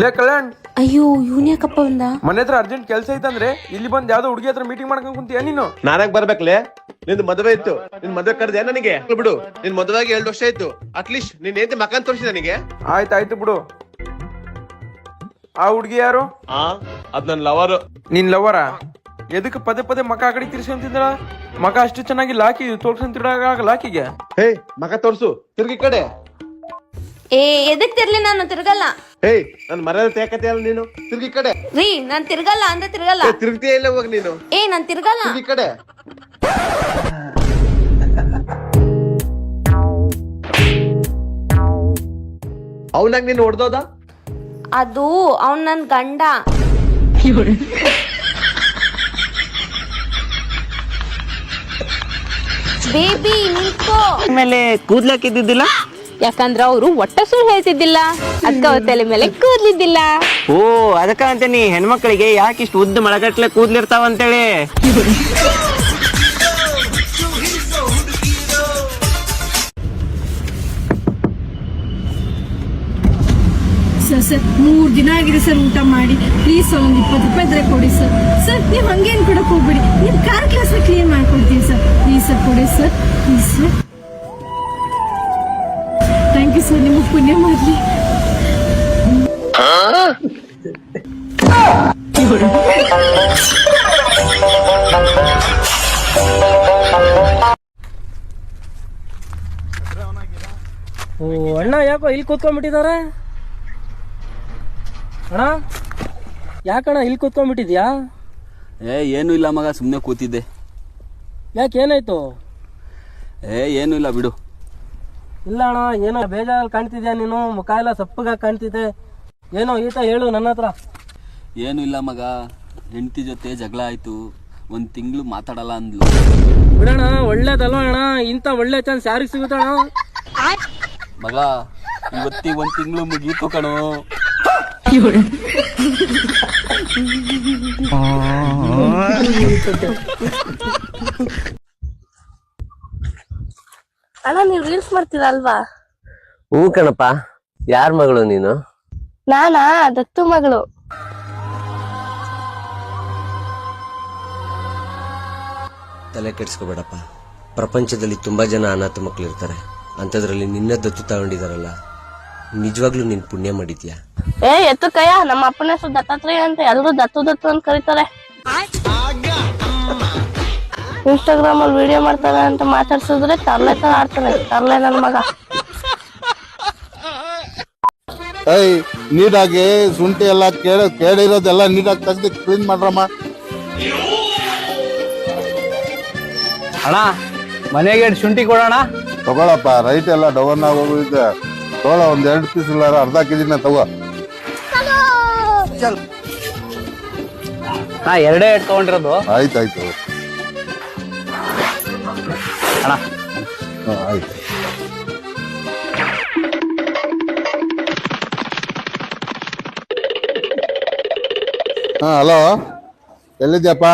ಲೇ ಕಲ್ಯಾಣ್. ಅಯ್ಯೋ ಇವನ್ ಯಾಕಪ್ಪ ಬಂದ? ಮನೆ ಹತ್ರ ಅರ್ಜೆಂಟ್ ಕೆಲಸ ಐತಂದ್ರೆ ಇಲ್ಲಿ ಬಂದ್ ಯಾವ್ದೋ ಹುಡುಗಿ ಹತ್ರ ಮೀಟಿಂಗ್ ಮಾಡ್ಕೊಂಡ್ ಕುಂತೀಯ ನೀನು? ನಾನಾಗ್ ಬರ್ಬೇಕ್ಲೆ ನಿಂದು ಮದುವೆ ಇತ್ತು. ನಿನ್ ಮದುವೆ ಕರೆದೆ ನನಗೆ? ಬಿಡು. ನಿನ್ ಮದುವೆಗೆ ಎರಡು ವರ್ಷ ಆಯ್ತು. ಅಟ್ಲೀಸ್ಟ್ ನೀನ್ ಏನ್ ಮಕನ್ ತೋರಿಸಿ ನನಗೆ. ಆಯ್ತಾಯ್ತು ಬಿಡು. ಆ ಹುಡುಗಿ ಯಾರು? ಆ ಅದ್ ನನ್ ಲವರ್ ನಿನ್ ಲವರ ಎದಕ್ಕೆ ಪದೇ ಪದೇ ಮಕ ಆ ಕಡೆ ತಿರ್ಸ್ಕೊಂತಿದ್ರ ಮಕ ಅಷ್ಟು ಚೆನ್ನಾಗಿ ಲಾಕಿ ತೋರ್ಸ್ಕೊಂತಿಡಾಗ ಲಾಕಿಗೆ ಹೇ ಮಕ ತೋರ್ಸು. ತಿರ್ಗಿ ಕಡೆ. ಏ ಎದಕ್ ತಿರ್ಲಿ ನಾನು ತಿರ್ಗಲ್ಲ? ಏಯ್ ನನ್ ಮರದ ತೇಕತೆ ಅಲ್ಲ ನೀನು? ತಿರ್ಗಿ ಈ ಕಡೆ. ರೀ ನಾನ್ ತಿರ್ಗಲ್ಲ ಅಂದ್ರೆ ತಿರ್ಗಲ್ಲ. ಏ, ಇಲ್ಲ ಹೋಗ್ ನೀನು? ಏ ನಾನ್ ತಿರ್ಗಲ್ಲ. ತಿರ್ಗಿ ಈ ಕಡೆ. ಅವನಾಗ ನೀನು ಹೊಡ್ದೋದ? ಅದು ಅವ್ನ್ ನನ್ ಗಂಡ. ಬೇಬಿ ನಿಂತ್ಕೋ. ಆಮೇಲೆ ಕೂದ್ಲಕ್ಕಿದ್ದಿದ್ದಿಲ್ಲ ಯಾಕಂದ್ರ ಅವರು ಒಟ್ಟ ಸುಳ್ಳು ಹೇಳ್ತಿದ್ದಿಲ್ಲ. ಅದ್ಕ ಅವ್ರ ತಲೆ ಮೇಲೆ ಕೂದ್ಲಿದ್ದಿಲ್ಲ. ಓ ಅದಕ್ಕ ಅಂತೀನಿ ಹೆಣ್ಮಕ್ಳಿಗೆ ಯಾಕೆ ಇಷ್ಟು ಉದ್ದ ಮಳಗಟ್ಲೆ ಕೂದ್ಲಿರ್ತಾವ ಅಂತೇಳಿ ಸರ್ ಸರ್ ಮೂರು ದಿನ ಆಗಿದೆ ಸರ್ ಊಟ ಮಾಡಿ. ಪ್ಲೀಸ್ ಸರ್ ಒಂದು ಇಪ್ಪತ್ತು ರೂಪಾಯಿ ಇದ್ರೆ ಕೊಡಿ ಸರ್. ಸರ್ ನೀವು ಹಂಗೇನು ಕೊಡಕ್ಕೆ ಹೋಗ್ಬೇಡಿ. ನೀವು ಕಾರ್ ಕ್ಲಾಸ್ನ ಕ್ಲೀನ್ ಮಾಡ್ಕೊಡ್ತೀವಿ ಸರ್. ಪ್ಲೀಸ್ ಸರ್ ಕೊಡಿ sir. Please sir. You sir ನಿಮಗೆ ಪುಣ್ಯ ಮಾಡಲಿ. ಓ ಅಣ್ಣ ಯಾಕೋ ಇಲ್ಲಿ ಕೂತ್ಕೊಂಡ್ಬಿಟ್ಟಿದ್ದಾರೆ ಅಣ್ಣ ಯಾಕಣ್ಣ ಇಲ್ಲಿ ಕೂತ್ಕೊಂಡ್ಬಿಟ್ಟಿದ್ಯಾ? ಏ ಏನು ಇಲ್ಲ ಮಗ ಸುಮ್ಮನೆ ಕೂತಿದ್ದೆ. ಯಾಕೆ ಏನಾಯ್ತು? ಏ ಏನು ಇಲ್ಲ ಬಿಡು. ಇಲ್ಲ ಅಣ್ಣ ಏನೋ ಬೇಜಾರಲ್ಲಿ ಕಾಣ್ತಿದ್ಯಾ ನೀನು? ಮುಖ ಎಲ್ಲ ಸಪ್ಪಗ ಕಾಣ್ತಿದೆ. ಏನೋ ಈತ ಹೇಳು ನನ್ನ ಹತ್ರ. ಏನೂ ಇಲ್ಲ ಮಗ ಹೆಂಡತಿ ಜೊತೆ ಜಗಳ ಆಯ್ತು. ಒಂದು ತಿಂಗಳು ಮಾತಾಡಲ್ಲ ಅಂದ್ಲು. ಬಿಡೋಣ ಒಳ್ಳೇದಲ್ವ ಅಣ್ಣ? ಇಂಥ ಒಳ್ಳೆ ಚಾನ್ಸ್ ಯಾರಿಗೆ ಸಿಗುತ್ತಣ ಮಗ ಇವತ್ತಿ ಒಂದು ತಿಂಗಳು ಮುಗೀತು ಕಣೋ. ಅಣ್ಣ ನೀವ್ ರೀಲ್ಸ್ ಮಾಡ್ತೀರಾ ಅಲ್ವಾ? ಹ್ಞೂ ಕಣಪ್ಪ ಯಾರ ಮಗಳು ನೀನು? ನಾನಾ? ದತ್ತು ಮಗಳು. ತಲೆ ಕೆಡಿಸ್ಕೋಬೇಡಪ್ಪ. ಪ್ರಪಂಚದಲ್ಲಿ ತುಂಬಾ ಜನ ಅನಾಥ ಮಕ್ಕಳಿರ್ತಾರೆ ಅಂಥದ್ರಲ್ಲಿ ನಿನ್ನ ದತ್ತು ತಗೊಂಡಿದಾರಲ್ಲ ನಿಜವಾಗ್ಲೂ ನೀನ್ ಪುಣ್ಯ ಮಾಡಿದ್ಯಾ? ಏ ಎತ್ತು ಕಯ್ಯ ನಮ್ಮ ಅಪ್ಪನ ಹೆಸರು ದತ್ತಾತ್ರೇಯ ಅಂತ ಎಲ್ರು ದತ್ತು ದತ್ತು ಅಂತ ಕರೀತಾರೆ. ಇನ್ಸ್ಟಾಗ್ರಾಮ್ ಅಲ್ಲಿ ವಿಡಿಯೋ ಮಾಡ್ತಾನೆ ಅಂತ ಮಾತಾಡ್ಸಿದ್ರೆ ತರ್ಲೆ ತರ ಆಡ್ತಾನೆ ತರ್ಲೆ ನನ್ನ ಮಗ. ಏಯ್ ನೀಟಾಗಿ ಶುಂಠಿ ಎಲ್ಲ ಕೇಳ ಕೇಳಿರೋದೆಲ್ಲ ನೀಟಾಗಿ ತೆಗ್ದು ಕ್ಲೀನ್ ಮಾಡ್ರಮ್ಮ. ಅಣ್ಣ ಮನೆಗೆ ಶುಂಠಿ ಕೊಡೋಣ? ತಗೊಳಪ್ಪ ರೈಟ್ ಎಲ್ಲ ಡೌನ್ ಆಗೋಗಿದೆ. ತಗೊಳ ಒಂದ್ ಎರಡು ಪೀಸ್ ಇಲ್ಲ ಅರ್ಧ ಕೆಜಿನ ತಗೋ. ನಾ ಎರಡೇ ಇಟ್ಕೊಂಡಿರೋದು ಆಯ್ತಾಯ್ತು ಅಣ್ಣ. ಹಲೋ. ಎಲ್ಲಿದ್ಯಪ್ಪ?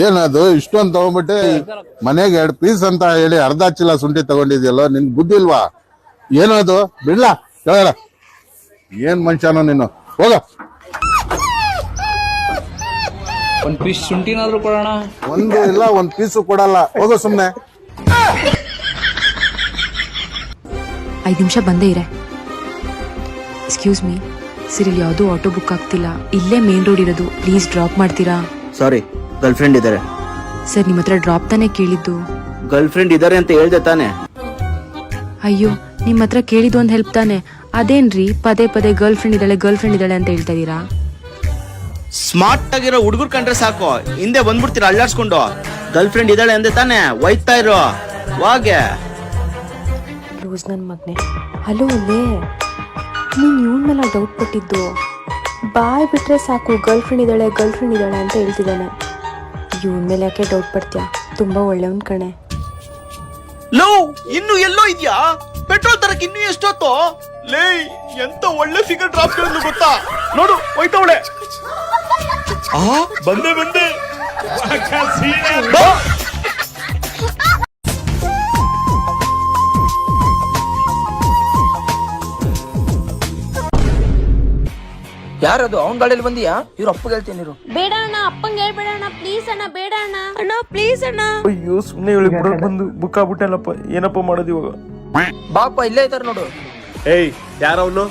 ಏನದು? ಇಷ್ಟೊಂದು ತಗೊಂಡ್ಬಿಟ್ಟೆ ಮನೆಗೆ ಎರಡು ಪೀಸ್ ಅಂತ ಹೇಳಿ ಅರ್ಧ ಚೀಲ ಶುಂಠಿ ತಗೊಂಡಿದ್ಯಲ್ಲೋ ನಿನ್ ಬುದ್ಧಿ ಇಲ್ವಾ? ಏನದು? ಬಿಡ್ಲಾ ಕೇಳ ಏನ್ ಮನುಷ್ಯನೋ ನೀನು? ಹೋಗ. ಒಂದ್ ಪೀಸ್ ಶುಂಠಿನಾದ್ರೂ ಕೊಡೋಣ? ಒಂದು ಇಲ್ಲ ಒಂದ್ ಪೀಸು ಕೊಡಲ್ಲ. ಹೋಗೋ ಸುಮ್ನೆ. ಐದ್ ನಿಮಿಷ ಬಂದೇ ಇರೆ. ಎಕ್ಸ್ಕ್ಯೂಸ್ ಮೀ ಸರ್ ಇಲ್ಲಿ ಯಾವುದೂ ಆಟೋ ಬುಕ್ ಆಗ್ತಿಲ್ಲ. ಇಲ್ಲೇ ಮೇನ್ ರೋಡ್ ಇರೋದು. ಪ್ಲೀಸ್ ಡ್ರಾಪ್ ಮಾಡ್ತೀರಾ? ಸಾರಿ ಗರ್ಲ್ ಫ್ರೆಂಡ್ ಇದ್ದಾರೆ ಸರ್ ನಿಮ್ಮ ಹತ್ರ ಡ್ರಾಪ್ ತಾನೇ ಕೇಳಿದ್ದು? ಗರ್ಲ್ ಫ್ರೆಂಡ್ ಇದ್ದಾರೆ ಅಂತ ಹೇಳ್ದೆ ತಾನೆ. ಅಯ್ಯೋ ನಿಮ್ಮ ಹತ್ರ ಕೇಳಿದ್ದು ಒಂದು ಹೆಲ್ಪ್ ತಾನೆ. ಅದೇನ್ರಿ ಪದೇ ಪದೇ ಗರ್ಲ್ ಫ್ರೆಂಡ್ ಇದ್ದಾಳೆ ಗರ್ಲ್ ಫ್ರೆಂಡ್ ಇದ್ದಾಳೆ ಅಂತ ಹೇಳ್ತಾ ಇದೀರಾ ಸ್ಮಾರ್ಟ್ ಆಗಿರೋ ಹುಡುಗರು ಕಂಡ್ರೆ ಸಾಕು. ಹಿಂದೆ ಬಂದ್ಬಿಡ್ತೀರ ಅಳ್ಳಾಡ್ಸ್ಕೊಂಡು ಗರ್ಲ್ ಫ್ರೆಂಡ್ ಇದ್ದಾಳೆ ಅಂದೆ ತಾನೆ ಒಯ್ತಾ ಇರೋ. ವಾಗೆ. ರೋಸ್ ನನ್ನ ಮಗನೆ. ಹಲೋ ಲೇ ನೀನು ಇವನ್ ಮೇಲೆ ಡೌಟ್ ಪಟ್ಟಿದ್ದು ಬಾಯ್ ಬಿಟ್ರೆ ಸಾಕು ಗರ್ಲ್ ಫ್ರೆಂಡ್ ಇದ್ದಾಳೆ ಗರ್ಲ್ ಫ್ರೆಂಡ್ ಇದ್ದಾಳೆ ಅಂತ ಹೇಳ್ತಿದ್ದಾನೆ. ಇವನ್ ಮೇಲೆ ಯಾಕೆ ಡೌಟ್ ಪಡ್ತೀಯಾ? ತುಂಬಾ ಒಳ್ಳೆಯವನ್ ಕಣೆ. ಲೋ ಇನ್ನು ಎಲ್ಲೋ ಇದ್ಯಾ? ಪೆಟ್ರೋಲ್ ತರಕ್ ಇನ್ನು ಎಷ್ಟೊತ್ತು? ಲೇ ಎಂತ ಒಳ್ಳೆ ಫಿಗರ್ ಡ್ರಾಪ್ ಗೊತ್ತಾ? ನೋಡು ಹೋಯ್ತವಳೆ. ಆ? ಬಂದೆ ಬಂದೆ. ಯಾರದು? ಅವನ್ ಗಾಡಿಯಲ್ಲಿ ಬಂದಿಯಾ? ಇವ್ರ ಅಪ್ಪಗೆ ಹೇಳ್ತೀನಿ ಇರು. ಬೇಡ ಅಣ್ಣ ಅಪ್ಪಂಗೆ ಹೇಳ್ಬೇಡ ಅಣ್ಣ ಪ್ಲೀಸ್ ಅಣ್ಣ ಬೇಡ ಅಣ್ಣ ಅಣ್ಣ ಪ್ಲೀಸ್ ಅಣ್ಣ. ಅಯ್ಯೋ ಸುಮ್ಮನೆ ಇವಳಿಗೆ ಬಂದು ಬುಕ್ ಆಗ್ಬಿಟ್ಟಲ್ಲಪ್ಪ ಏನಪ್ಪ ಮಾಡೋದು ಇವಾಗ? ಬಾಪ ಇಲ್ಲೇ ಇದಾರೆ ನೋಡು. ಏಯ್ ಯಾರವನು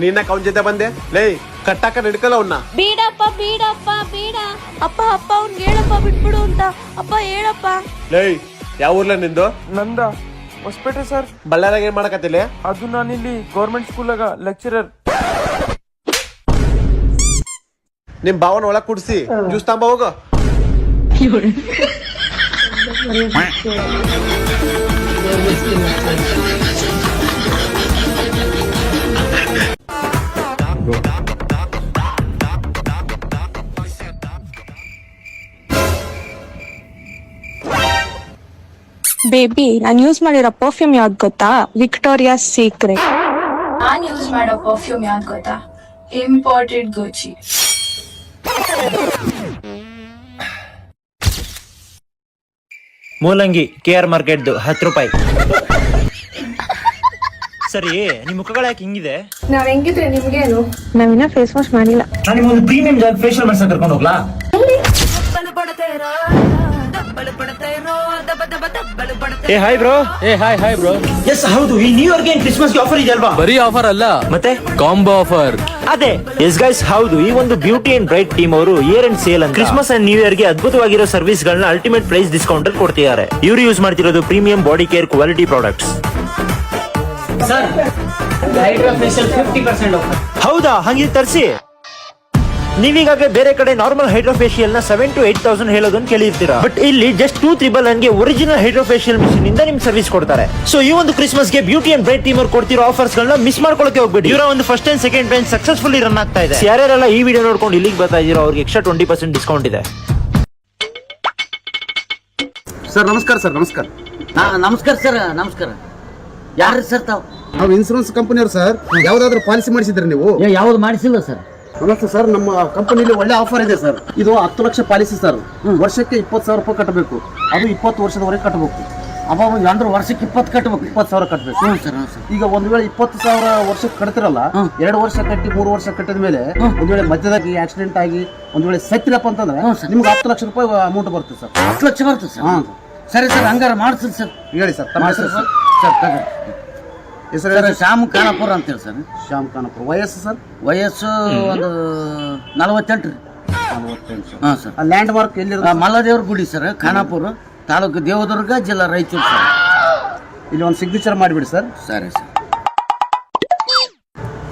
ನೀನಕ್ ಅವನ ಜೊತೆ ಬಂದೆ? ಲೇ ಕಟ್ಟಾಕ ನಡ್ಕಲ್ಲ ಅವನ್ನ ಬೀಡಪ್ಪ ಬೀಡಪ್ಪ ಬೀಡ. ಅಪ್ಪ ಅಪ್ಪ ಅವ್ನ್ಗೆ ಹೇಳಪ್ಪ ಬಿಟ್ಬಿಡು ಅಂತ. ಅಪ್ಪ ಹೇಳಪ್ಪ. ಲೇ ಯಾವ ಊರ್ಲ ನಿಂದು? ನಂದ? ಹೊಸಪೇಟೆ ಸರ್ ಬಳ್ಳಾರಾಗ ಏನ್ ಮಾಡಕತ್ತಿಲ್ಲ ಅದು ನಾನಿಲ್ಲಿ ಗೌರ್ಮೆಂಟ್ ಸ್ಕೂಲಾಗ ಲೆಕ್ಚರರ್ ನಿಮ್ ಭಾವನ ಒಳಗ್ ಕುಡ್ಸಿ. ಜ್ಯೂಸ್ ತಾಂಬ ಹೋಗು. ಬೇಬಿ ನಾನು ಯೂಸ್ ಮಾಡಿರೋ ಪರ್ಫ್ಯೂಮ್ ಯಾವ್ದು ಗೊತ್ತಾ? ವಿಕ್ಟೋರಿಯಾ ಸೀಕ್ರೆಟ್ ನಾನು ಯೂಸ್ ಮಾಡೋ ಪರ್ಫ್ಯೂಮ್ ಯಾವ್ದು ಗೊತ್ತಾ? ಇಂಪಾರ್ಟೆಂಟ್ ಗೋಚಿ ಮೂಲಂಗಿ ಕೆ ಆರ್ ಮಾರ್ಕೆಟ್ದು ಹತ್ತು ರೂಪಾಯಿ. ಸರಿ ನಿಮ್ ಮುಖಗಳ ಯಾಕೆ ಹಿಂಗಿದೆ? ನಾವ್ ಹೆಂಗಿದ್ರೆ ನಿಮ್ಗೇನು ನಾವಿನ್ನ ಫೇಸ್ ವಾಶ್ ಮಾಡಿಲ್ಲ. ನಾನು ಒಂದು ಪ್ರೀಮಿಯಂ ಜಾಗ ಫೇಶಿಯಲ್ ಮಾಡ್ಸಕ್ ಕರ್ಕೊಂಡು ಹೋಗ್ಲಾ? ಏ ಹಾಯ್ ಬ್ರೋ ಏ ಹಾಯ್ ಹಾಯ್ ಬ್ರೋ ಎಸ್ ಹೌದು ಈ ನ್ಯೂ ಇಯರ್ಗೆ ಕ್ರಿಸ್ಮಸ್ ಆಫರ್ ಇದೆ ಅಲ್ವಾ? ಬರೀ ಆಫರ್ ಅಲ್ಲ. ಮತ್ತೆ? ಕಾಂಬೋ ಆಫರ್ ಅದೇ. ಎಸ್ ಗೈಸ್ ಹೌದು ಈ ಒಂದು ಬ್ಯೂಟಿ ಅಂಡ್ ಬ್ರೈಟ್ ಟೀಮ್ ಅವರು ಇಯರ್ ಅಂಡ್ ಸೇಲ್ ಅಂತ ಕ್ರಿಸ್ಮಸ್ ಅಂಡ್ ನ್ಯೂ ಇಯರ್ಗೆ ಅದ್ಭುತವಾಗಿರೋ ಸರ್ವಿಸ್ ಗಳನ್ನ ಅಲ್ಟಿಮೇಟ್ ಪ್ರೈಸ್ ಡಿಸ್ಕೌಂಟ್ ಅಲ್ಲಿ ಕೊಡ್ತಿದ್ದಾರೆ. ಇವರು ಯೂಸ್ ಮಾಡ್ತಿರೋದು premium body care quality products ಹೌದಾ ಹಂಗೆ ತರಿಸಿ. ನೀವೀಗಾಗಲೇ ಬೇರೆ ಕಡೆ ನಾರ್ಮಲ್ ಹೈಡ್ರೋಫೇಶಿಯಲ್ನ ಸೆವೆನ್ ಟು ಏಟ್ ತೌಸಂಡ್ ಹೇಳೋದನ್ನ ಕೇಳಿರ್ತೀರಾ? ಬಟ್ ಇಲ್ಲಿ ಜಸ್ಟ್ ಟೂ ತ್ರಿಬಲ್ಗೆ ಒರಿಜಿನಲ್ ಹೈಡ್ರೋಫೇಶಿಯಲ್ ಮಿಷಿನ್ ಇಂದ ನಿಮ್ ಸರ್ವಿಸ್ ಕೊಡ್ತಾರೆ. ಸೊ ಈ ಒಂದು ಕ್ರಿಸ್ಮಸ್ಗೆ ಬ್ಯೂಟಿ ಅಂಡ್ ಬ್ರೈಟ್ ಟೀಮ್ ಅವ್ರು ಕೊಡ್ತಿರೋ ಆಫರ್ಸ್ ಗಳನ್ನ ಮಿಸ್ ಮಾಡ್ಕೊಳಕ್ಕೆ ಹೋಗ್ಬೇಡಿ. ಇವರ ಒಂದು first and second branch successfully run ಆಗ್ತಾ ಇದೆ. ಯಾರ್ಯಾರೆಲ್ಲ ಈ ವಿಡಿಯೋ ನೋಡ್ಕೊಂಡು ಇಲ್ಲಿಗೆ ಬರ್ತಾ ಇದೀರೋ ಅವ್ರಿಗೆ ಎಕ್ಸ್ಟ್ರಾ ಟ್ವೆಂಟಿ ಪರ್ಸೆಂಟ್ ಡಿಸ್ಕೌಂಟ್ ಇದೆ. ಸರ್ ನಮಸ್ಕಾರ ಸರ್ ನಮಸ್ಕಾರ. ನಮಸ್ಕಾರ ಸರ್ ನಮಸ್ಕಾರ. ಯಾರು ಸರ್ ತಾವು? ನಾವು ಇನ್ಸೂರೆನ್ಸ್ ಕಂಪನಿಯವ್ರು ಸರ್. ಯಾವ್ದಾದ್ರು ಪಾಲಿಸಿ ಮಾಡಿಸಿದ್ರಿ ನೀವು? ಯಾವ್ದು ಮಾಡಿಸಿಲ್ಲ ಸರ್. ನಮಸ್ತೆ ಸರ್ ನಮ್ಮ ಕಂಪನಿಲಿ ಒಳ್ಳೆ ಆಫರ್ ಇದೆ ಸರ್. ಇದು ಹತ್ತು ಲಕ್ಷ ಪಾಲಿಸಿ ಸರ್. ವರ್ಷಕ್ಕೆ ಇಪ್ಪತ್ತು ಸಾವಿರ ರೂಪಾಯಿ ಕಟ್ಟಬೇಕು ಅದು ಇಪ್ಪತ್ತು ವರ್ಷದವರೆಗೆ ಕಟ್ಟಬೇಕು ಅವಾಗ ಅಂದ್ರೆ ವರ್ಷಕ್ಕೆ ಇಪ್ಪತ್ತು ಕಟ್ಟಬೇಕು ಇಪ್ಪತ್ತು ಸಾವಿರ ಕಟ್ಟಬೇಕು ಹ್ಞೂ ಸರ್ ಹ್ಞೂ ಸರ್. ಈಗ ಒಂದ್ ವೇಳೆ ಇಪ್ಪತ್ತು ಸಾವಿರ ವರ್ಷಕ್ಕೆ ಕಟ್ತಿರಲ್ಲ ಎರಡು ವರ್ಷ ಕಟ್ಟಿ ಮೂರು ವರ್ಷ ಕಟ್ಟಿದ ಮೇಲೆ ಒಂದ್ ವೇಳೆ ಮಧ್ಯದಾಗಿ ಆಕ್ಸಿಡೆಂಟ್ ಆಗಿ ಒಂದ್ ವೇಳೆ ಸತ್ತಿರಪ್ಪ ಅಂತಂದ್ರೆ ನಿಮ್ಗೆ ಹತ್ತು ಲಕ್ಷ ರೂಪಾಯಿ ಅಮೌಂಟ್ ಬರುತ್ತೆ ಸರ್. ಹತ್ತು ಲಕ್ಷ ಬರ್ತದೆ ಸರ್? ಹಾ ಸರಿ. ಸರ್ ಹಂಗಾರ ಮಾಡ್ತೀನಿ ಸರ್. ಹೇಳಿ ಸರ್ ತಮ್ಮ ಹೆಸರು ಸರ್. ಸರ್ ತಗೋ. ಹೆಸರು ಶ್ಯಾಮ್ ಖಾನಾಪುರ ಅಂತೇಳಿ ಸರ್. ಶ್ಯಾಮ್ ಖಾನಪುರ. ವಯಸ್ಸು ಸರ್? ವಯಸ್ಸು ಒಂದು ನಲವತ್ತೆಂಟು ರೀ. ನಲವತ್ತೆಂಟು. ಹಾಂ ಸರ್. ಆ ಲ್ಯಾಂಡ್ ಮಾರ್ಕ್ ಎಲ್ಲಿರುತ್ತೆ ಮಲ್ಲದೇವ್ರ ಗುಡಿ ಸರ್ ಖಾನಾಪುರ ತಾಲೂಕು ದೇವದುರ್ಗ ಜಿಲ್ಲಾ ರಾಯಚೂರು ಸರ್. ಇಲ್ಲಿ ಒಂದು ಸಿಗ್ನೇಚರ್ ಮಾಡಿಬಿಡಿ ಸರ್. ಸರಿ ಸರ್.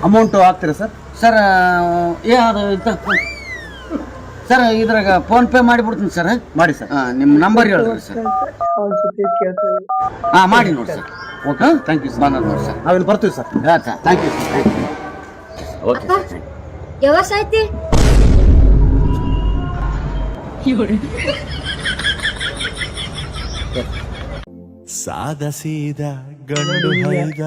ಅಮೌಂಟ್ ಹಾಕ್ತೀರಾ ಸರ್? ಸರ್ ಏ ಅದು ಇಂತ ಸರ್ ಇದ್ರಾಗ ಫೋನ್ ಪೇ ಮಾಡಿಬಿಡ್ತೀನಿ ಸರ್ ಮಾಡಿ ಸರ್. ಹಾಂ ನಿಮ್ಮ ನಂಬರ್ ಹೇಳಿದ್ರಿ ಸರ್. ಹಾಂ ಮಾಡಿ ನೋಡಿ sir. Okay thank you sir ನೋಡಿ ಸರ್. ನಾವಿಲ್ಲಿ ಬರ್ತೀವಿ ಸರ್. ಹಾಂ sir. Thank you sir thank you okay ಯಾವಾಗ ಐತಿ ಸಾದ ಸೀದ ಗಂಡು ಹೈದ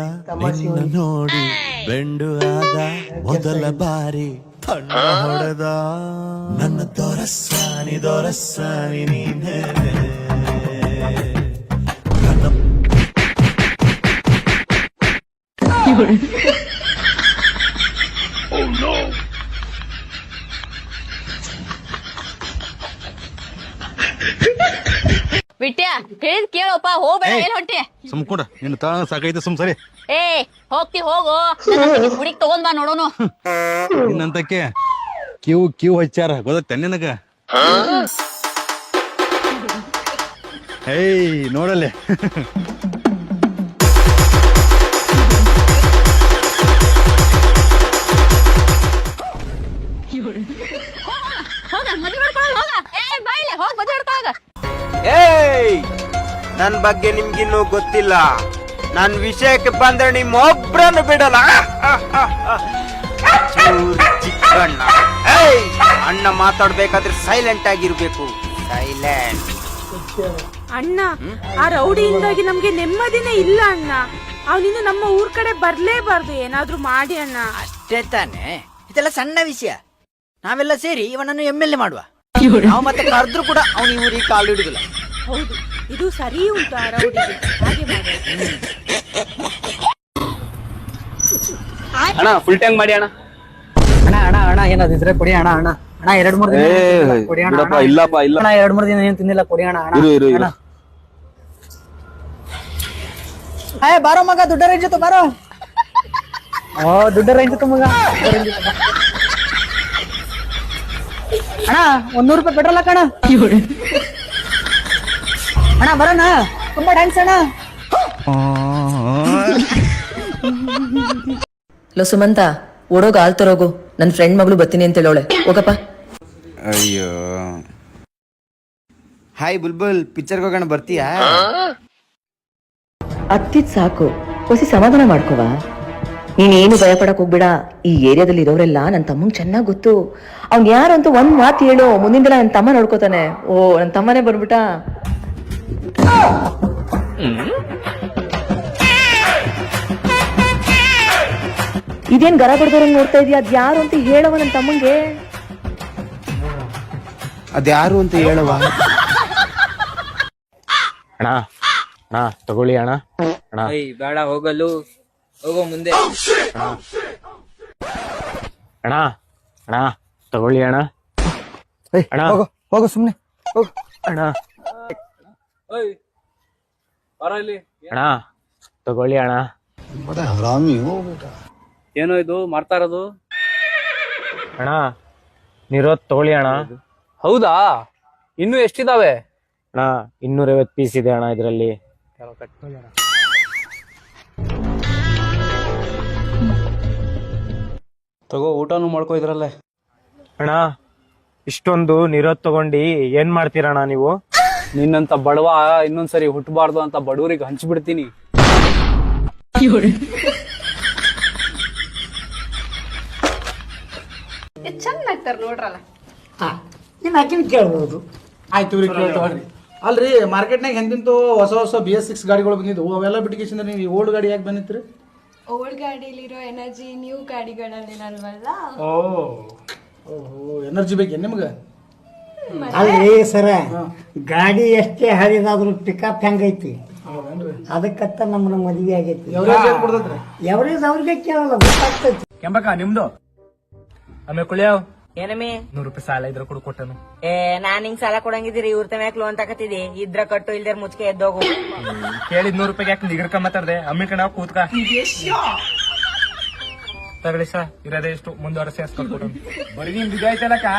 ನಿನ್ನ ನೋಡಿ. ಬೆಂಡು ಆದ ಮೊದಲ ಬಾರಿ ತಣ್ಣ ಹೊಡೆದ ನನ್ನ ದೊರಸ್ಸಾನಿ ದೊರಸ್ಸಾನಿ ನೀನೇ ಬಿಟ್ಟ್ಯ ಹೇಳಿದ್ ಕೇಳಪ್ಪ ಹೋಗ್ಬೇಡ ಏನ್ ಹೊಟ್ಟೆ ಸುಮ್ಕೊಂಡ ನಿನ್ನ ತಾ ಸಾಕೈತೆ ಸುಮ್ ಸರಿ ಏ ಹೋಗ್ತಿ ಹೋಗು. ಹುಡುಗಿ ತಗೊಂಡ್ ಬಾ ನೋಡೋನು. ಇನ್ನಂತಕ್ಕೆ ಕ್ಯೂ ಕ್ಯೂ ಹಚ್ಚಾರ ಗೊತ್ತ ನಿನಗ? ಹೇಯ್ ನೋಡಲೆ ಹೋಗ ಮದ್ವೆ ಮಾಡ್ಕೊಳ್ಳೋಣ ಹೋಗ. ಏ ಬಾಯಿಲೆ ಹೋಗ್ ಮದ್ವೆ ಮಾಡ್ಕೊಳ್ಳೋಗ ಏಯ್ ನನ್ ಬಗ್ಗೆ ನಿಮ್ಗಿನ್ನೂ ಗೊತ್ತಿಲ್ಲ. ನನ್ ವಿಷಯಕ್ಕೆ ಬಂದ್ರೆ ನಿಮ್ ಒಬ್ರನ್ನು ಬಿಡಲ್ಲ. ಚಿಕ್ಕಣ್ಣ. ಅಣ್ಣ ಮಾತಾಡ್ಬೇಕಾದ್ರೆ ಸೈಲೆಂಟ್ ಆಗಿರ್ಬೇಕು. ಸೈಲೆಂಟ್ ಅಣ್ಣ ಆ ರೌಡಿಯಿಂದಾಗಿ ನಮ್ಗೆ ನೆಮ್ಮದಿನೇ ಇಲ್ಲ ಅಣ್ಣ. ಅವನಿಂದ ನಮ್ಮ ಊರ್ ಕಡೆ ಬರ್ಲೇಬಾರ್ದು ಏನಾದ್ರೂ ಮಾಡಿ ಅಣ್ಣ. ಅಷ್ಟೇ ತಾನೆ. ಇದೆಲ್ಲ ಸಣ್ಣ ವಿಷಯ. ನಾವೆಲ್ಲ ಸೇರಿ ಇವನನ್ನು ಎಂ ಎಲ್ ಎ ಮಾಡುವ. ನಾವು ಮತ್ತೆ ಕರೆದ್ರು ಕೂಡ ಅವನು ಈ ಊರಿಗೆ ಕಾಲು ಹಿಡಿದಿಲ್ಲ. ಹೌದು. ಇದು ಸರಿ ಉಂಟು ಆ ರೌಡಿಗೆ. ಹಾಗೆ ಮಾಡಿ ಅಣ್ಣ ಫುಲ್ ಟ್ಯಾಂಕ್ ಮಾಡಿ ಅಣ್ಣ. ಅಣ್ಣ ಅಣ್ಣ ಅಣ್ಣ ಏನಾದಿದ್ರೆ ಕೊಡಿ ಅಣ್ಣ ಅಣ್ಣ. ಅಣ್ಣ ಎರಡ್ ಮೂರ್ ದಿನ ಕೊಡಿ ಅಣ್ಣ ಬಿಡಪ್ಪ, ಇಲ್ಲಪ್ಪ, ಇಲ್ಲ. ಅಣ್ಣ ಎರಡ್ ಮೂರ್ ದಿನ ಏನ್ ತಿಂದಿಲ್ಲ? ಕೊಡಿ ಅಣ್ಣ ಅಣ್ಣ. ಇರು, ಇರು, ಇರು. ಅಣ್ಣ. ಏ ಬಾರೋ ಮಗ ದುಡ್ಡ ರೇಂಜ್ ಇತ್ತು ಬಾರೋ. ಓ ದುಡ್ಡ ರೇಂಜ್ ಇತ್ತು ಮಗ. ದುಡ್ಡ range ಇತ್ತು, ಬಾ. ಅಣ್ಣ ಒಂದ್ ನೂರು ರೂಪಾಯಿ ಪೆಟ್ರೋಲ್ ಹಾಕಣ ಅಣ್ಣ ಬರೋಣ. ತುಂಬಾ ಡ್ಯಾನ್ಸ್ ಅಣ್ಣ. ಲೋ ಸುಮಂತ ಓಡೋಗ ಆಲ್ ತರೋಗು. ನನ್ನ ಫ್ರೆಂಡ್ ಮಗಳು ಬರ್ತೀನಿ ಅಂತ ಹೇಳೋಳೆ. ಹೋಗಪ್ಪ. ಅಯ್ಯೋ. ಹಾಯ್ ಬುಲ್ಬುಲ್. ಪಿಕ್ಚರ್ಗೆ ಹೋಗೋಣ ಬರ್ತೀಯಾ? ಅತ್ತಿದ್ ಸಾಕು. ಹೊಸಿ ಸಮಾಧಾನ ಮಾಡ್ಕೋವಾ. ನೀನೇನು ಭಯ ಪಡಕ್ ಹೋಗ್ಬೇಡ. ಈ ಏರಿಯಾದಲ್ಲಿ ಇರೋರೆಲ್ಲ ನನ್ನ ತಮ್ಮಂಗ್ ಚೆನ್ನಾಗ್ ಗೊತ್ತು. ಅವ್ನ್ ಯಾರು ಅಂತ ಒಂದ್ ಮಾತು ಹೇಳು. ಮುಂದಿನ ದಿನ ನನ್ನ ತಮ್ಮ ನೋಡ್ಕೋತಾನೆ. ಓ ನನ್ನ ತಮ್ಮನೇ ಬಂದ್ಬಿಟ್ಟ. ಇದೇನ್ ಗರ ಬಡ್ದವ್ರಂಗ್ ನೋಡ್ತಾ ಇದೀಯ? ಅದ್ ಯಾರು ಅಂತ ಹೇಳವ ನನ್ನ ತಮ್ಮಂಗೆ. ಅದ್ಯಾರು ಅಂತ ಹೇಳುವ ಅಣ್ಣ ಅಣ್ಣ ತಗೊಳ್ಳಿ ಅಣ್ಣ. ಅಣ್ಣ. ಬೇಡ ಹೋಗಲು ಹೋಗೋ ಮುಂದೆ. ಅಣ್ಣ. ಅಣ್ಣ ತಗೊಳ್ಳಿ ಅಣ್ಣ. ಅಣ್ಣ. ಹೋಗು ಹೋಗು ಸುಮ್ನೆ. ಹೋಗು ಅಣ್ಣ. ಅಣ್ಣ ತಗೊಳ್ಳಿ ಅಣ್ಣ. ಏನೋ ಇದು ಮಾಡ್ತಾ ಇರೋದು? ಅಣ್ಣ ನೀರೋದ್ ತಗೊಳ್ಳಿ ಅಣ್ಣ. ಹೌದಾ? ಇನ್ನು ಎಷ್ಟಿದಾವೆ? ಅಣ್ಣ ಇನ್ನೂರೈವತ್ತು ಪೀಸ್ ಇದೆ ಅಣ್ಣ ಇದರಲ್ಲಿ. ತಗೋ ಊಟನು ಮಾಡ್ಕೋ ಇದ್ರಲ್ಲೇ. ಅಣ್ಣ ಇಷ್ಟೊಂದು ನೀರೋದ್ ತಗೊಂಡಿ ಏನ್ ಮಾಡ್ತೀರಣ್ಣ ನೀವು? ನಿನ್ನಂತ ಬಡವ ಇನ್ನೊಂದ್ಸರಿ ಹುಟ್ಟಬಾರ್ದು ಅಂತ ಬಡವರಿಗೆ ಹಂಚ್ಬಿಡ್ತೀನಿ. ಅಲ್ರಿ ಮಾರ್ಕೆಟ್ನಾಗ ಎಂತಿಂತೋ ಹೊಸ ಹೊಸ ಬಿ ಎಸ್ ಸಿಕ್ಸ್ ಗಾಡಿಗಳು ಬಂದಿದ್ವು? ಅವೆಲ್ಲ ಬಿಟ್ಟಿಗೆ ನೀವು ಓಲ್ಡ್ ಗಾಡಿ ಯಾಕೆ ಬಂದಿತ್ರಿ? ಓಲ್ಡ್ ಗಾಡಿಲಿರೋ ಎನರ್ಜಿ ನ್ಯೂ ಓ ಓಹೋ ಎನರ್ಜಿ ಬೇಕೇನು ನಿಮ್ಗೆ? ಅಲ್ರಿ ಸರ ಗಾಡಿ ಎಷ್ಟೇ ಹರಿದಾದ್ರು ಪಿಕಪ್ ಹೆಂಗೈತಿ? ಅದಕ್ಕತ್ತ ನಮ್ಮನ್ನ ಮದುವೆ ಆಗೈತಿ. ಎವರೇಜ್ ಅವ್ರಿಗೆ ಕೇಳಲ್ಲ ಗೊತ್ತಾಗ್ತೈತಿ. ಕೆಂಬಕ್ಕ ನಿಮ್ದು? ಆಮೇಲೆ ಕುಳಿಯಾವ್? ಏನಮ್ಮಿ? ನೂರು ರೂಪಾಯಿ ಸಾಲ ಇದ್ರ ಕೂಡ ಕೊಟ್ಟನು. ಏ ನಾನ್ ಹಿಂಗ್ ಸಾಲ ಕೊಡಂಗಿದ್ದೀರಿ ಇವ್ರ ತಮ್ಯಾಕ್ ಲೋನ್ ತಕತಿದಿ ಇದ್ರ ಕಟ್ಟು ಇಲ್ದೇ ಮುಚ್ಕೆ ಎದ್ದೋಗು. ಕೇಳಿದ್ ನೂರು ರೂಪಾಯಿ ಯಾಕೆ ನಿಗರ್ಕ ಮಾತಾಡ್ದೆ? ಅಮ್ಮಿ ಕಣ ಕೂತ್ಕ. ತಗೊಳ್ಳಿ ಸಾ ಇರೋದೇ ಎಷ್ಟು ಮುಂದುವರೆ ಸೇರಿಸ್ಕೊಂಡು ಸೇರ್ಸ್ಕೊಂಡು ಕೊಡು ಬರೀ ನಿಮ್ ಬಿದ್ದಾಯ್ತಲ್ಲಕ್ಕ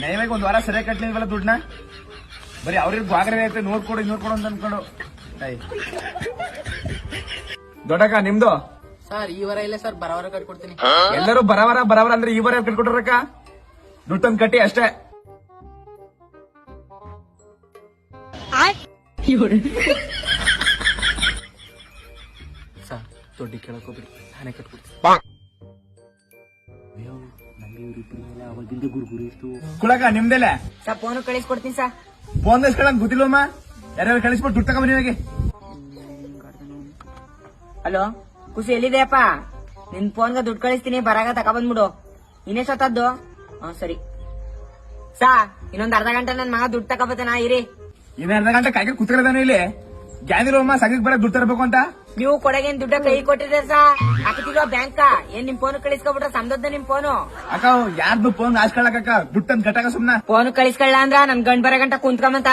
ನಯವಾಗಿ ನೈವೇಗ ಒಂದ್ ವಾರ ಸರಿಯಾಗಿ ಕಟ್ಲಿಲ್ವಲ್ಲ ದುಡ್ಡನ್ನ? ಬರೀ ಅವ್ರಿಗೆ ಬಾಗ್ರೆ ಐತೆ ನೋಡ್ಕೊಡು ನೋಡ್ಕೊಡು ಇನ್ನೂರ್ ಕೊಡು ಅಂತ ಅನ್ಕೊಂಡು. ದೊಡ್ಡಕ್ಕ ನಿಮ್ದು? ಸರ್ ಈ ವಾರ ಇಲ್ಲ ಸರ್ ಬರವರ ಕಟ್ಕೊಡ್ತೀನಿ. ಎಲ್ಲರೂ ಬರವರ ಬರವರ ಅಂದ್ರೆ ಈ ವಾರ ಕಟ್ಕೊಟ್ರಕ್ಕ ದುಡ್ಡು ತಂದ್ ಕಟ್ಟಿ ಅಷ್ಟೇ. ಸರ್ ದೊಡ್ಡ ಕೇಳಕ್ ಹೋಗ್ಬಿಡಿ. ನಾನೇ ಕಟ್ಕೊಡ್ತೀನಿ. ಕುಳಕ ನಿಮ್ದೆಲ್ಲ ಸಾ ಫೋನ್ ಕಳಿಸ್ಕೊಡ್ತೀನಿ ಸಾ ಫೋನ್ ಕಳ್ಸಕ್ ಗೊತ್ತಿಲ್ಲಮ್ಮ ಯಾರ್ಯಾರು ಕಳಿಸ್ಬಿಟ್ಟು ದುಡ್ಡು ತಗೊಂಬರಿ ನನಗೆ ಹಲೋ ಖುಷಿ ಎಲ್ಲಿದೆಯಪ್ಪ ನಿನ್ ಫೋನ್ಗೆ ದುಡ್ಡು ಕಳಿಸ್ತೀನಿ ಬರಾಗ ತಗೊಬಂದ್ಬಿಡು ಇನ್ನೇ ಸತ್ತದ್ದು? ಹಾ ಸರಿ. ಸಾ ಇನ್ನೊಂದ್ ಅರ್ಧ ಗಂಟೆ ನನ್ ಮಗ ದುಡ್ಡು ತಗೊಬತ್ತಾನ ಇರಿ. ಇನ್ನ ಅರ್ಧ ಗಂಟೆ ಕಾಯ್ಕೆ ಕುತ್ಕೊಳ್ಳೋದಾನು ಇಲ್ಲಿ? ಗ್ಯಾನಿರೋಮ್ಮ ಸಗಕ್ ಬರ ದುಡ್ಡು ತರಬೇಕು ಅಂತ? ನೀವು ಕೊಡಗೇನ್ ದುಡ್ಡ ಕೈ ಕೊಟ್ಟಿದೆ ಸಾ ಹಾಕಿದಿರೋ ಬ್ಯಾಂಕ ಏನ್ ನಿಮ್ ಫೋನ್ ಕಳಿಸ್ಕೊಬಿಟ್ರ ಸಂದದ್ದ ನಿಮ್ ಫೋನು ಅಕ್ಕ ಯಾರ್ದು ಫೋನ್ ಆಸ್ಕೊಳಕ ದುಡ್ಡನ್ ಕಟ್ಟಾಕ ಸುಮ್ನ. ಫೋನ್ ಕಳಿಸ್ಕೊಳ್ಳ ಅಂದ್ರ ನನ್ ಗಂಡ್ ಬರ ಗಂಟ ಕುಂತ್ಕೊಂಬಂತ.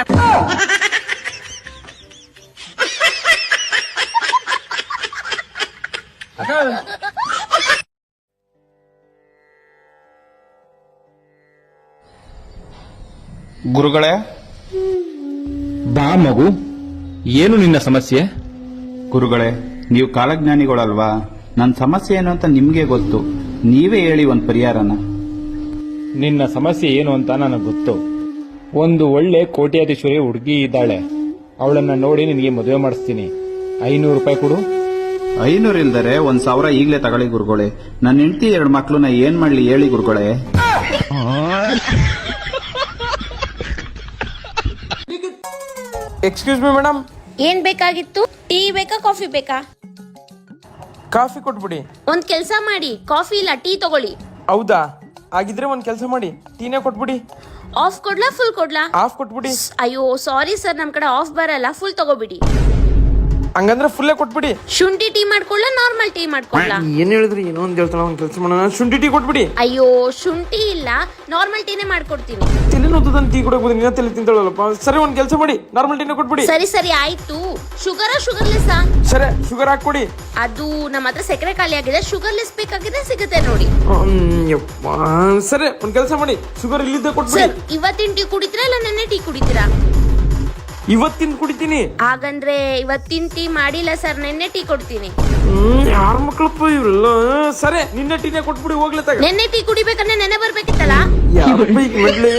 ಗುರುಗಳೇ ಬಾ ಮಗು. ಏನು ನಿನ್ನ ಸಮಸ್ಯೆ? ಗುರುಗಳೇ ನೀವು ಕಾಲಜ್ಞಾನಿಗಳಲ್ವಾ? ನನ್ನ ಸಮಸ್ಯೆ ಏನು ಅಂತ ನಿಮಗೆ ಗೊತ್ತು. ನೀವೇ ಹೇಳಿ ಒಂದು ಪರಿಹಾರನ. ನಿನ್ನ ಸಮಸ್ಯೆ ಏನು ಅಂತ ನನಗೆ ಗೊತ್ತು. ಒಂದು ಒಳ್ಳೆ ಕೋಟ್ಯಾಧೀಶ್ವರಿ ಹುಡುಗಿ ಇದ್ದಾಳೆ. ಅವಳನ್ನ ನೋಡಿ ನಿನಗೆ ಮದುವೆ ಮಾಡಿಸ್ತೀನಿ. ಐನೂರು ರೂಪಾಯಿ ಕೊಡು. ಐನೂರು ಇಲ್ದರೆ ಒಂದ್ ಸಾವಿರ ಈಗಲೇ ತಗೊಳ್ಳಿ ಗುರುಗಳೇ. ನನ್ನ ಹೆಂಡತಿ ಎರಡು ಮಕ್ಳನ್ನ ಏನ್ ಮಾಡ್ಲಿ ಹೇಳಿ ಗುರುಗಳೇ. ಎಕ್ಸ್ಕ್ಯೂಸ್ ಮಿ ಮೇಡಮ್ ಏನ್ ಬೇಕಾಗಿತ್ತು? ಟೀ ಬೇಕಾ ಕಾಫಿ ಬೇಕಾ? ಕಾಫಿ ಕೊಟ್ಬಿಡಿ. ಒಂದ್ ಕೆಲಸ ಮಾಡಿ ಕಾಫಿ ಇಲ್ಲ ಟೀ ತಗೊಳ್ಳಿ. ಹೌದಾ? ಆಗಿದ್ರೆ ಒಂದ್ ಕೆಲಸ ಮಾಡಿ ಟೀನೇ ಕೊಟ್ಬಿಡಿ. ಆಫ್ ಕೊಡ್ಲಾ ಫುಲ್ ಕೊಡ್ಲಾ? ಆಫ್ ಕೊಟ್ಬಿಡಿ. ಅಯ್ಯೋ ಸಾರಿ ಸರ್ ನಮ್ ಕಡೆ ಆಫ್ ಬರಲ್ಲ ಫುಲ್ ತಗೋಬಿಡಿ. ಹಂಗಂದ್ರೆ ಫುಲ್ಲೇ ಕೊಟ್ಬಿಡಿ. ಶುಂಠಿ ಟೀ ಮಾಡ್ಕೊಳ್ಳ ನಾರ್ಮಲ್ ಟೀ ಮಾಡ್ಕೊಳ್ಳ. ಏನ್ ಹೇಳಿದ್ರಿ? ಏನೋ ಒಂದ್ ಹೇಳ್ತಾಳ ಒಂದ್ ಕೆಲಸ ಮಾಡೋಣ. ಶುಂಠಿ ಟೀ ಕೊಟ್ಬಿಡಿ. ಅಯ್ಯೋ ಶುಂಠಿ ಇಲ್ಲ. ನಾರ್ಮಲ್ ಟೀನೇ ಮಾಡ್ಕೊಡ್ತೀನಿ. ತಲೆ ನೋತದನ್ ಟೀ ಕೊಡಕ್ ಬಂದ್ರೆ ತಲೆ ತಿಂತಾಳಲ್ಲಪ್ಪ. ಸರಿ ಒಂದ್ ಕೆಲಸ ಮಾಡಿ. ನಾರ್ಮಲ್ ಟೀನೇ ಕೊಟ್ಬಿಡಿ. ಸರಿ ಸರಿ ಆಯ್ತು. ಶುಗರ ಶುಗರ್ಲೆಸ್ ಸರಿ ಶುಗರ್ ಹಾಕೊಡಿ ಅದು ನಮ್ಮ ಹತ್ರ ಸಕ್ಕರೆ ಖಾಲಿ ಆಗಿದೆ. ಶುಗರ್ಲೆಸ್ ಬೇಕಾಗಿದೆ ಸಿಗುತ್ತೆ ನೋಡಿ. ಹ್ಮ್, ಯಪ್ಪ. ಸರಿ ಒಂದ್ ಕೆಲಸ ಮಾಡಿ. ಶುಗರ್ ಇಲ್ಲಿದ್ದೆ ಕೊಟ್ಬಿಡಿ. ಸರ್ ಇವತ್ತಿನ ಟೀ ಕುಡಿತೀರಾ ಇಲ್ಲ ನೆನ್ನೆ ಟೀ ಕುಡಿತೀರಾ? ಇವತ್ತಿನ ಕುಡಿತೀನಿ. ಹಾಗಂದ್ರೆ ಇವತ್ತಿನ ಟೀ ಮಾಡಿಲ್ಲ ಸರ್ ನೆನ್ನೆ ಟೀ ಕೊಡ್ತೀನಿ. ಹ್ಮ್ ಯಾರ ಮಕ್ಕಳಪ್ಪ ಇವ್ರಲ್ಲ? ಸರಿ ನಿನ್ನೆ ಟೀನೇ ಕೊಟ್ಬಿಡಿ ಹೋಗ್ಲತ್ತಾಗ ನಿನ್ನೆ ಟೀ ಕುಡಿಬೇಕಂದ್ರೆ ನೆನೆ ಬರ್ಬೇಕಿತ್ತಲ್ಲ? ಮೊದ್ಲೇ?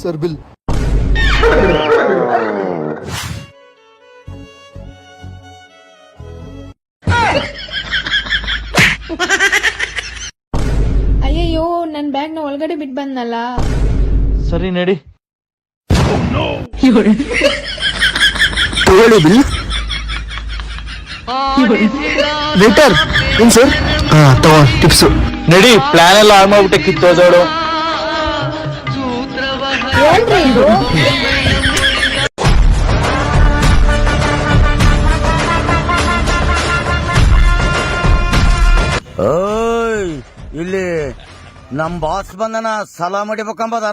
Sir bill. ಅಯ್ಯಯ್ಯೋ ನನ್ನ ಬ್ಯಾಗ್ನ ಒಳಗಡೆ ಬಿಟ್ಟು ಬಂದ್ನಲ್ಲ ಸರಿ ನಡಿ. ತಗೊಳ್ಳಿ ಬಿಲ್. ಏನ್ ಸರ್? ಹಾ ತಗೋ ಟಿಪ್ಸು. ನಡಿ ಪ್ಲಾನ್ ಎಲ್ಲ ಹಾಳು ಮಾಡ್ಬಿಟ್ಟೆ ಓಯ್ ಇಲ್ಲಿ ನಮ್ ಬಾಸ್ ಬಂದನ ಸಲಾ ಮಾಡಿಬೇಕಂಬದ್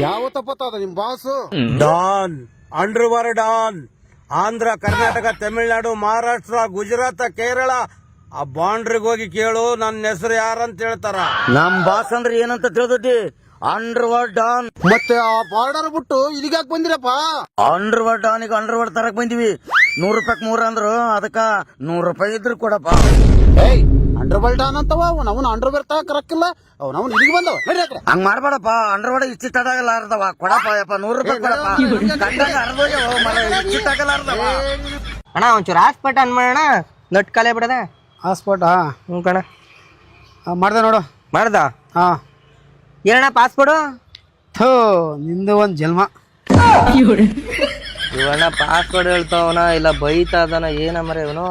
ಯಾವ ತಪ್ಪತ್ತದ ನಿಮ್ boss don underworld don Andhra Karnataka Tamil Nadu Maharashtra Gujarat Kerala ಆ ಬಾಂಡ್ರಿಗೆ ಹೋಗಿ ಕೇಳು ನನ್ನ ಹೆಸರು ಯಾರಂತ ಹೇಳ್ತಾರ? ನಮ್ ಬಾಸ್ ಅಂದ್ರೆ ಏನಂತ ತಿಳಿದಿ ಅಂಡರ್ವರ್ಡ್ ಡಾನ್ ಮತ್ತೆ ಆ ಬಾರ್ಡರ್ ಬಿಟ್ಟು ಇಲ್ಲಿಗೆ ಯಾಕೆ ಬಂದಿರಪ್ಪ? ಅಂಡರ್ವರ್ಡ್ ಡಾನಿಗೆ ಅಂಡರ್ವರ್ಡ್ ತರಕ್ ಬಂದಿವಿ. ನೂರ್ ರೂಪಾಯಿ ಮೂರ ಅಂದ್ರು. ಅದಕ್ಕ ನೂರ್ ರೂಪಾಯಿ ಇದ್ರು ಕೊಡಪ್ಪ. ಏಯ್ ಅಂಡರ್ವರ್ಡ್ ಡಾನ್ ಅಂತವ ಅವನ ಅಂಡರ್ವರ್ ತಗಕ್ ರಕ್ಕಿಲ್ಲ ಅವ್ನ ಅವನು ಇಲ್ಲಿಗೆ ಬಂದವ. ಹಂಗ ಮಾಡ್ಬೇಡಪ್ಪ. ಅಂಡರ್ವರ್ಡ್ ಇಷ್ಟಿಟ್ಟಾಗಲ್ಲ ಅರ್ಧವ ಕೊಡಪ್ಪ ಯಪ್ಪ ನೂರ್ ರೂಪಾಯಿ ಕೊಡಪ್ಪ. ಅರ್ಧೋಗ್ಯವ ಮರ ಅಣ್ಣ ಒಂಚೂರು ಹಾಸ್ಪಿಟ್ ಅನ್ ಮಾಡೋಣ ನಟ್ ಬಿಡದೆ ಬಿಡದ. ಹಾ ಹ್ಞೂ ಕಣ. ಮಾಡ್ದೆ ನೋಡು. ಮಾಡ್ದ? ಹಾ. ಏನಣ್ಣ ಪಾಸ್ಪೋರ್ಟು ಥೋ ನಿಂದು ಒಂದ್ ಜನ್ಮ. ಇವಣ್ಣ ಪಾಸ್ಪೋರ್ಟ್ ಹೇಳ್ತಾವನ ಇಲ್ಲ ಬೈತಾ ಅದನ ಏನ ಮರ ಇವನು?